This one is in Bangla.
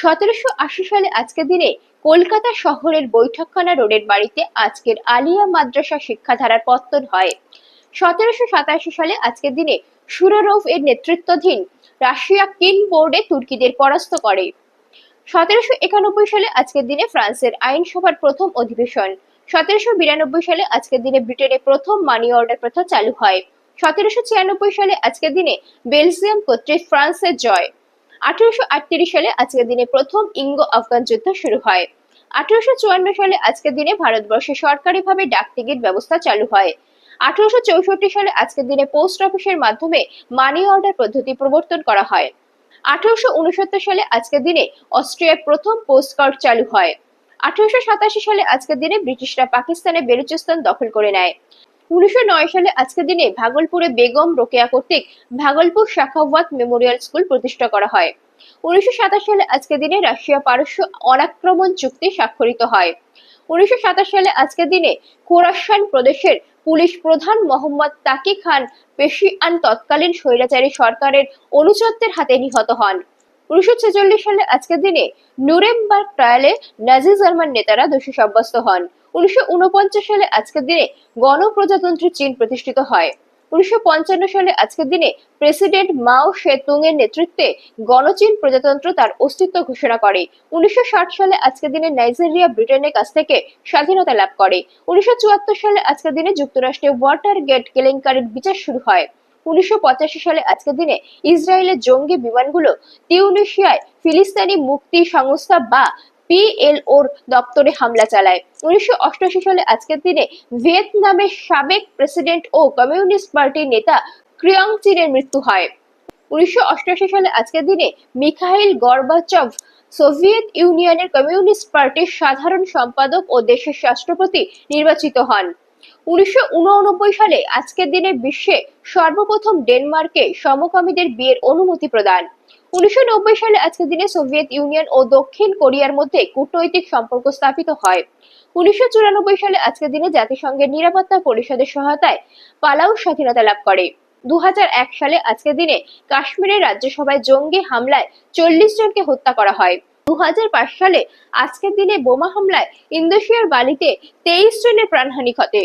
সতেরোশো আশি সালে আজকের দিনে কলকাতা শহরের বৈঠকখানা রোডের বাড়িতে আজকের আলিয়া মাদ্রাসা শিক্ষাধারার পত্তন হয়। সতেরোশো সাতাশি সালে আজকের দিনে সুরারোভ এর নেতৃত্বাধীন রাশিয়া কিন বোর্ডে তুর্কিদের পরাস্ত করে। সতেরোশো একানব্বই সালে আজকের দিনে ফ্রান্সের আইনসভার প্রথম অধিবেশন। সতেরোশো বিরানব্বই সালে আজকের দিনে ব্রিটেনে প্রথম মানি অর্ডার প্রথা চালু হয়। সতেরোশো ছিয়ানব্বই সালে আজকের দিনে বেলজিয়াম কর্তৃক ফ্রান্সের জয়। আঠারোশো আটত্রিশ সালে আজকের দিনে প্রথম ইঙ্গো আফগান যুদ্ধ শুরু হয়। আঠারোশো চুয়ান্ন সালে আজকের দিনে ভারতবর্ষে সরকারিভাবে ডাক টিকিট ব্যবস্থা চালু হয়। আঠারোশো চৌষট্টি সালে আজকের দিনে পোস্ট অফিসের মাধ্যমে মানি অর্ডার পদ্ধতি প্রবর্তন করা হয়। আঠারোশো উনসত্তর সালে আজকের দিনে অস্ট্রিয়ার প্রথম পোস্ট কার্ড চালু হয়। আঠারোশো সাতাশি সালে আজকের দিনে ব্রিটিশরা পাকিস্তানের বেলুচিস্তান দখল করে নেয়। উনিশশো নয় সালে আজকের দিনে ভাগলপুরে বেগম রোকেয়া কর্তৃক ভাগলপুর শাখাওয়াত মেমোরিয়াল স্কুল প্রতিষ্ঠা করা হয়। উনিশশো সাতাশ সালে আজকের দিনে রাশিয়া পারস্য অনাক্রমণ চুক্তি স্বাক্ষরিত হয়। উনিশশো সাতাশ সালে আজকের দিনে খোরাসান প্রদেশের পুলিশ প্রধান মোহাম্মদ তাকি খান পেশিয়ান তৎকালীন স্বৈরাচারী সরকারের অনুচরদের হাতে নিহত হন। উনিশশো ছেচল্লিশ সালে আজকের দিনে নুরেমবার্গ ট্রায়ালে নাজি জার্মান নেতারা দোষী সাব্যস্ত হন। উনিশশো উনপঞ্চাশ সালে আজকের দিনে গণপ্রজাতন্ত্রী চীন প্রতিষ্ঠিত হয়। উনিশশো পঞ্চান্ন সালে আজকের দিনে প্রেসিডেন্ট মাও সেতুং এর নেতৃত্বে গণচীন প্রজাতন্ত্র তার অস্তিত্ব ঘোষণা করে। উনিশশো ষাট সালে আজকের দিনে নাইজেরিয়া ব্রিটেনের কাছ থেকে স্বাধীনতা লাভ করে। উনিশশো চুয়াত্তর সালে আজকের দিনে যুক্তরাষ্ট্রে ওয়াটার গেট কেলেঙ্কারির বিচার শুরু হয়। উনিশশো সালে আজকের দিনে ইসরায়েলের জঙ্গি বিমানগুলো তিউনিশিয়ায় মুক্তি সংস্থা বা পিএলওর দপ্তরে হামলা চালায়। উনিশশো সালে আজকের দিনে ভিয়েতনামের সাবেক প্রেসিডেন্ট ও কমিউনিস্ট পার্টির নেতা ক্রিয়ং মৃত্যু হয়। উনিশশো সালে আজকের দিনে মিখাইল গর্বাচভ সোভিয়েত ইউনিয়নের কমিউনিস্ট পার্টির সাধারণ সম্পাদক ও দেশের রাষ্ট্রপতি নির্বাচিত হন। উনিশশো সালে আজকের দিনে বিশ্বে সর্বপ্রথম ডেনমার্কে সমকামীদের বিয়ের অনুমতি প্রদান। উনিশশো সালে আজকের দিনে সোভিয়েত ইউনিয়ন ও দক্ষিণ কোরিয়ার মধ্যে কূটনৈতিক সম্পর্ক স্থাপিত হয়। উনিশশো চুরানব্বই সালে আজকের দিনে জাতিসংঘের নিরাপত্তা পরিষদের সহায়তায় পালাউ স্বাধীনতা লাভ করে। দু হাজার এক সালে আজকের দিনে কাশ্মীরের রাজ্যসভায় জঙ্গি হামলায় চল্লিশ জনকে হত্যা করা হয়। দু হাজার পাঁচ সালে আজকের দিনে বোমা হামলায় ইন্দোশিয়ার বালিতে তেইশ জনের প্রাণহানি ঘটে।